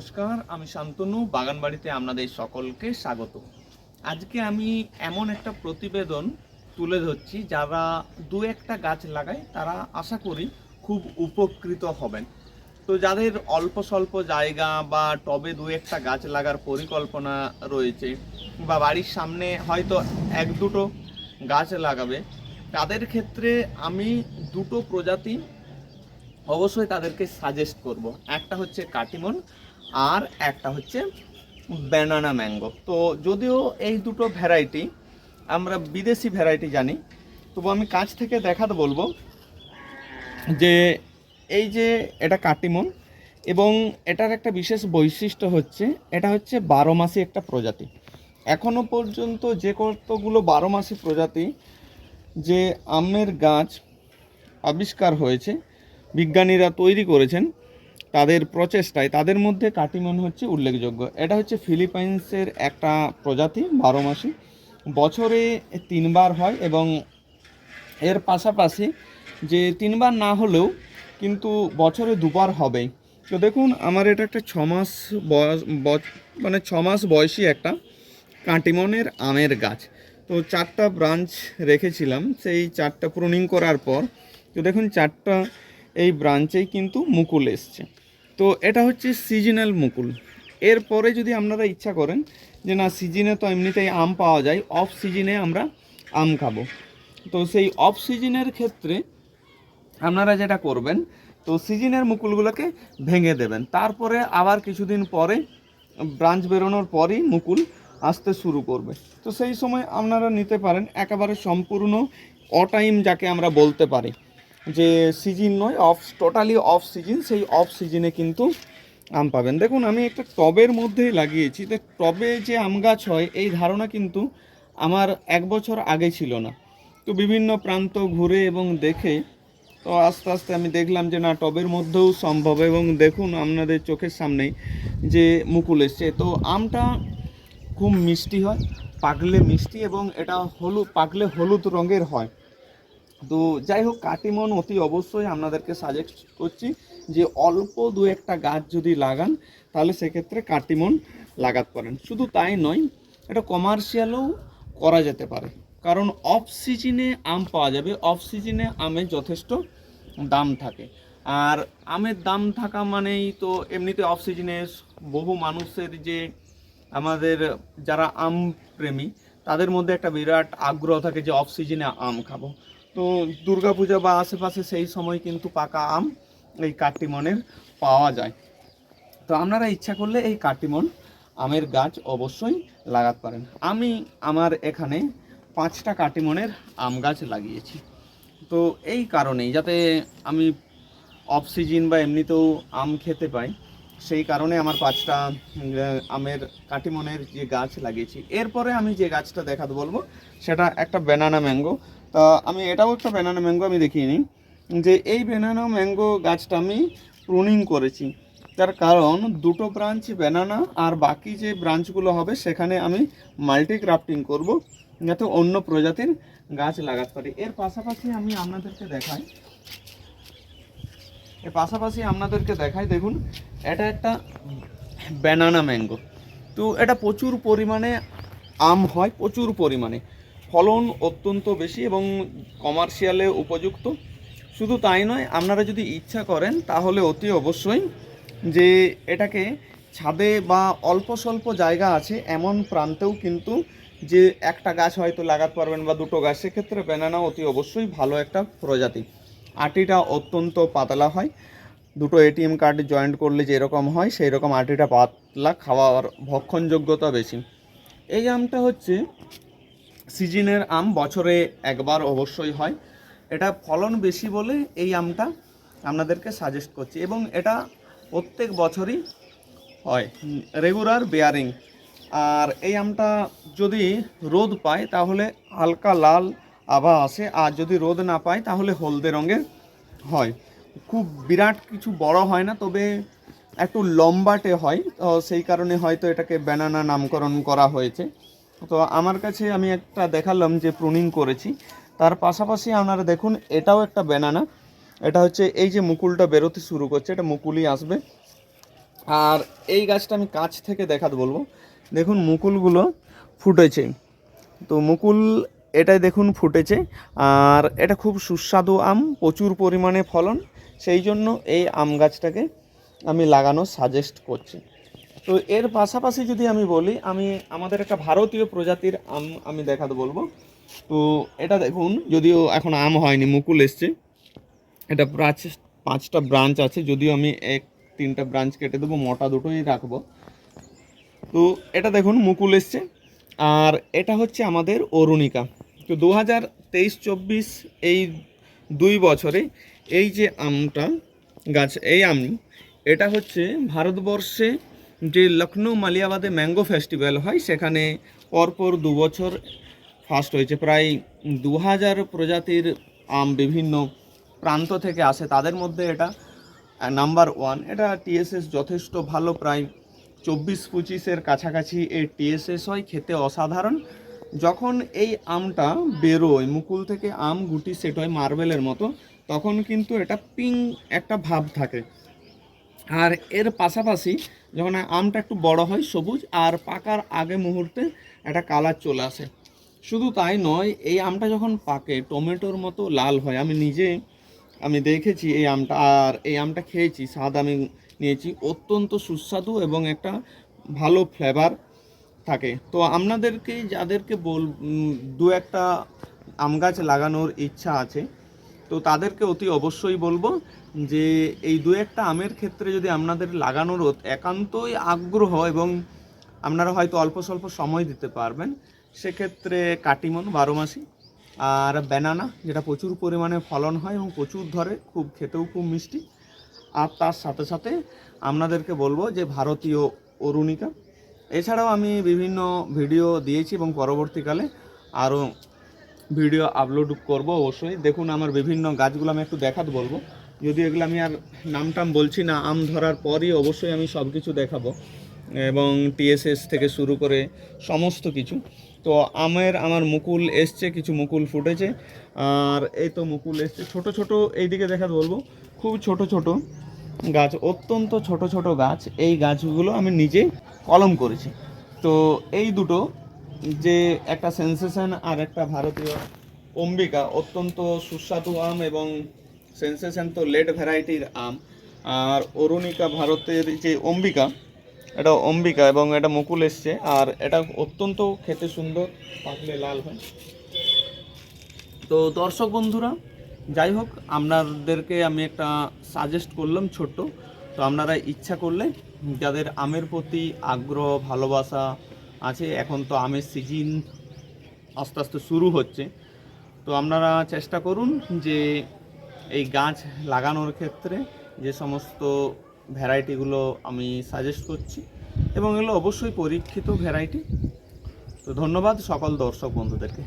নমস্কার, আমি শান্তনু, বাগানবাড়িতে আপনাদের সকলকে স্বাগত। আজকে আমি এমন একটা প্রতিবেদন তুলে ধরছি, যারা দু একটা গাছ লাগায় তারা আশা করি খুব উপকৃত হবেন। তো যাদের অল্প স্বল্প জায়গা বা টবে দু একটা গাছ লাগার পরিকল্পনা রয়েছে, বা বাড়ির সামনে হয়তো এক দুটো গাছ লাগাবে, তাদের ক্ষেত্রে আমি দুটো প্রজাতি অবশ্যই তাদেরকে সাজেস্ট করব। একটা হচ্ছে কাটিমন আর একটা হচ্ছে ব্যানানা ম্যাঙ্গো তো যদিও এই দুটো ভ্যারাইটি আমরা বিদেশি ভ্যারাইটি জানি, তবু আমি কাছ থেকে দেখাতে বলব যে এই যে এটা কাটিমন এবং এটার একটা বিশেষ বৈশিষ্ট্য হচ্ছে, এটা হচ্ছে বারো মাসি একটা প্রজাতি। এখনও পর্যন্ত যে কতগুলো বারো মাসি প্রজাতি যে আমের গাছ আবিষ্কার হয়েছে, বিজ্ঞানীরা তৈরি করেছেন তাদের প্রচেষ্টায় তাদের মধ্যে কাটিমন হচ্ছে উল্লেখযোগ্য। এটা হচ্ছে ফিলিপাইন্সের একটা প্রজাতি, বারো মাসি। বছরে তিনবার হয় এবং এর পাশাপাশি যে তিনবার না হলেও কিন্তু বছরে দুবার হবেই। তো দেখুন, আমার এটা একটা ছ মাস বয়স মানে ছ মাস বয়সী একটা কাটিমনের আমের গাছ। তো চারটা ব্রাঞ্চ রেখেছিলাম, সেই চারটা প্রুনিং করার পর, তো দেখুন, চারটা এই ব্রাঞ্চেই কিন্তু মুকুল এসছে। তো এটা হচ্ছে সিজনাল মুকুল। এরপরে যদি আপনারা ইচ্ছা করেন যে না সিজনে তো এমনিতেই আম পাওয়া যায় অফ সিজনে আমরা আম খাব। তো সেই অফ সিজনের ক্ষেত্রে আপনারা যেটা করবেন, তো সিজনের মুকুলগুলোকে ভেঙে দেবেন। তারপরে আবার কিছুদিন পরে ব্রাঞ্চ বেরোনোর পরই মুকুল আসতে শুরু করবে। তো সেই সময় আপনারা নিতে পারেন, একেবারে সম্পূর্ণ অটাইম যাকে আমরা বলতে পারি। যে সিজন নয় অফ টোটালি অফ সিজন সেই অফ সিজনে কিন্তু আম পাবেন। দেখুন, আমি একটা টবের মধ্যেই লাগিয়েছি। তো টবে যে আম গাছ হয়, এই ধারণা কিন্তু আমার এক বছর আগে ছিল না। তো বিভিন্ন প্রান্ত ঘুরে এবং দেখে, তো আস্তে আস্তে আমি দেখলাম যে, না, টবের মধ্যেও সম্ভব। এবং দেখুন, আপনাদের চোখের সামনেই যে মুকুল এসছে। তো আমটা খুব মিষ্টি হয় পাকলে মিষ্টি এবং এটা হলুদ পাকলে হলুদ রঙের হয়। তো যাই হোক, কাটিমন অতি অবশ্যই আপনাদেরকে সাজেস্ট করছি যে অল্প দু একটা গাছ যদি লাগান, তাহলে সেক্ষেত্রে কাটিমন লাগাতে পারেন। শুধু তাই নয়, এটা কমার্শিয়ালও করা যেতে পারে। কারণ অফ সিজনে আম পাওয়া যাবে। অফ সিজনে আমের যথেষ্ট দাম থাকে। আর আমের দাম থাকা মানেই তো এমনিতে অফ সিজনে বহু মানুষের যে আমাদের যারা আম প্রেমী, তাদের মধ্যে একটা বিরাট আগ্রহ থাকে যে অফ সিজনে আম খাব। তো দুর্গাপূজা বা আশেপাশে সেই সময় কিন্তু পাকা আম এই কাটিমনের পাওয়া যায়। তো আপনারা ইচ্ছা করলে এই কাটিমন আমের গাছ অবশ্যই লাগাতে পারেন। আমি আমার এখানে পাঁচটা কাটিমনের আম গাছ লাগিয়েছি। তো এই কারণেই যাতে আমি অফ সিজন বা এমনিতেও আম খেতে পাই, সেই কারণে আমার পাঁচটা আমের কাটিমনের যে গাছ লাগিয়েছি। এরপরে আমি যে গাছটা দেখাতে বলব, সেটা একটা ব্যানানা ম্যাঙ্গো আমি এটাও একটা ব্যানানা ম্যাঙ্গো আমি দেখিয়ে নিই যে এই ব্যানানা ম্যাঙ্গো গাছটা আমি প্রুনিং করেছি। তার কারণ দুটো ব্রাঞ্চ ব্যানানা আর বাকি যে ব্রাঞ্চগুলো হবে সেখানে আমি মাল্টি ক্রাফটিং করব, যাতে অন্য প্রজাতির গাছ লাগাতে পারি। এর পাশাপাশি আমি আপনাদেরকে দেখাই, এর পাশাপাশি আপনাদেরকে দেখাই, দেখুন, এটা একটা ব্যানানা ম্যাঙ্গো তো এটা প্রচুর পরিমাণে আম হয়, প্রচুর পরিমাণে। ফলন অত্যন্ত বেশি এবং কমার্শিয়ালে উপযুক্ত। শুধু তাই নয়, আপনারা যদি ইচ্ছা করেন, তাহলে অতি অবশ্যই যে এটাকে ছাদে বা অল্প স্বল্প জায়গা আছে, এমন প্রান্তেও কিন্তু যে একটা গাছ হয়তো লাগাতে পারবেন বা দুটো গাছ, সেক্ষেত্রে ব্যানানা অতি অবশ্যই ভালো একটা প্রজাতি। আটিটা অত্যন্ত পাতলা হয়। দুটো এটিএম কার্ড জয়েন্ট করলে যেরকম হয় সেই রকম আটিটা পাতলা, খাওয়ার ভক্ষণযোগ্যতা বেশি। এই আমটা হচ্ছে সিজনের আম বছরে একবার অবশ্যই হয়। এটা ফলন বেশি বলে এই আমটা আপনাদেরকে সাজেস্ট করছি এবং এটা প্রত্যেক বছরই হয় রেগুলার বেয়ারিং আর এই আমটা যদি রোদ পায় তাহলে হালকা লাল আভা আসে, আর যদি রোদ না পায় তাহলে হলদে রঙের হয়। খুব বিরাট কিছু বড় হয় না, তবে একটু লম্বাটে হয়, তো সেই কারণে হয়তো এটাকে ব্যানানা নামকরণ করা হয়েছে। তো আমার কাছে আমি একটা দেখালাম যে প্রুনিং করেছি। তার পাশাপাশি আপনারা দেখুন, এটাও একটা ব্যানানা এটা হচ্ছে এই যে মুকুলটা বেরোতে শুরু করছে, এটা মুকুলই আসবে। আর এই গাছটা আমি কাছ থেকে দেখাতে বলব। দেখুন, মুকুলগুলো ফুটেছে। তো মুকুল এটাই দেখুন ফুটেছে। আর এটা খুব সুস্বাদু আম, প্রচুর পরিমাণে ফলন। সেই জন্য এই আম গাছটাকে আমি লাগানো সাজেস্ট করছি। তো এর পাশাপাশি যদি আমি বলি, আমি আমাদের একটা ভারতীয় প্রজাতির আম আমি দেখাতে বলব। তো এটা দেখুন, যদিও এখন আম হয়নি, মুকুল এসছে। এটা প্রায় পাঁচটা ব্রাঞ্চ আছে, যদিও আমি এক তিনটা ব্রাঞ্চ কেটে দেবো, মোটা দুটোই রাখব। তো এটা দেখুন, মুকুল এসছে। আর এটা হচ্ছে আমাদের অরুণিকা। তো দু হাজার তেইশ চব্বিশ এই দুই বছরে এই যে আমটা, গাছ, এই আম এটা হচ্ছে ভারতবর্ষে যে লখনৌ মালিয়াবাদে ম্যাঙ্গো ফেস্টিভ্যাল হয়, সেখানে পরপর দু বছর ফার্স্ট হয়েছে। প্রায় দু হাজার প্রজাতির আম বিভিন্ন প্রান্ত থেকে আসে। তাদের মধ্যে এটা নাম্বার ওয়ান এটা টিএসএস যথেষ্ট ভালো, প্রায় চব্বিশ পঁচিশের কাছাকাছি এই টিএসএস হয়, খেতে অসাধারণ। যখন এই আমটা বেরোয়, মুকুল থেকে আম গুটি সেট হয় মার্বেলের মতো, তখন কিন্তু এটা পিং একটা ভাব থাকে। আর এর পাশাপাশি যখন আমটা একটু বড় হয়, সবুজ, আর পাকার আগে মুহূর্তে একটা কালার চলে আসে। শুধু তাই নয়, এই আমটা যখন পাকে, টমেটোর মতো লাল হয়। আমি নিজে, আমি দেখেছি এই আমটা, আর এই আমটা খেয়েছি, স্বাদ আমি নিয়েছি। অত্যন্ত সুস্বাদু এবং একটা ভালো ফ্লেভার থাকে। তো আপনাদেরকে, যাদেরকে বল দু একটা আম গাছ লাগানোর ইচ্ছা আছে, তো তাদেরকে অতি অবশ্যই বলব যে এই দু একটা আমের ক্ষেত্রে যদি আপনাদের লাগানোর একান্তই আগ্রহ এবং আপনারা হয়তো অল্প স্বল্প সময় দিতে পারবেন, সেক্ষেত্রে কাটিমন বারো মাসি আর ব্যানানা, যেটা প্রচুর পরিমাণে ফলন হয় এবং প্রচুর ধরে, খুব খেতেও খুব মিষ্টি। আর তার সাথে সাথে আপনাদেরকে বলব যে ভারতীয় অরুণিকা, এছাড়াও আমি বিভিন্ন ভিডিও দিয়েছি এবং পরবর্তীকালে আরও ভিডিও আপলোড করব অবশ্যই। দেখুন, আমার বিভিন্ন গাছগুলো আমি একটু দেখাতে বলব। যদি এগুলো আমি আর নাম টাম বলছি না, আম ধরার পরই অবশ্যই আমি সব কিছু দেখাবো এবং টিএসএস থেকে শুরু করে সমস্ত কিছু। তো আমের আমার মুকুল এসছে, কিছু মুকুল ফুটেছে। আর এই তো মুকুল এসছে। ছোট ছোট এইদিকে দেখা বলব। খুব ছোট ছোট গাছ, অত্যন্ত ছোট ছোট গাছ। এই গাছগুলো আমি নিজে কলম করেছি। তো এই দুটো যে একটা সেন্সেশন আর একটা ভারতীয় অম্বিকা, অত্যন্ত সুস্বাদু আম এবং সেন্সেশন তো লেট ভ্যারাইটির আম, আর অরুণিকা ভারতের যে অম্বিকা, এটা অম্বিকা এবং এটা মুকুল এসছে, আর এটা অত্যন্ত খেতে সুন্দর, পাকলে লাল হয়। তো দর্শক বন্ধুরা, যাই হোক, আপনাদেরকে আমি একটা সাজেস্ট করলাম ছোট্ট। তো আপনারা ইচ্ছা করলে যাদের আমের প্রতি আগ্রহ, ভালোবাসা আছে, এখন তো আমের সিজন আস্তে আস্তে শুরু হচ্ছে। তো আপনারা চেষ্টা করুন যে এই গাছ লাগানোর ক্ষেত্রে যে সমস্ত ভ্যারাইটিগুলো আমি সাজেস্ট করছি এবং এগুলো অবশ্যই পরীক্ষিত ভ্যারাইটি। তো ধন্যবাদ সকল দর্শক বন্ধুদেরকে।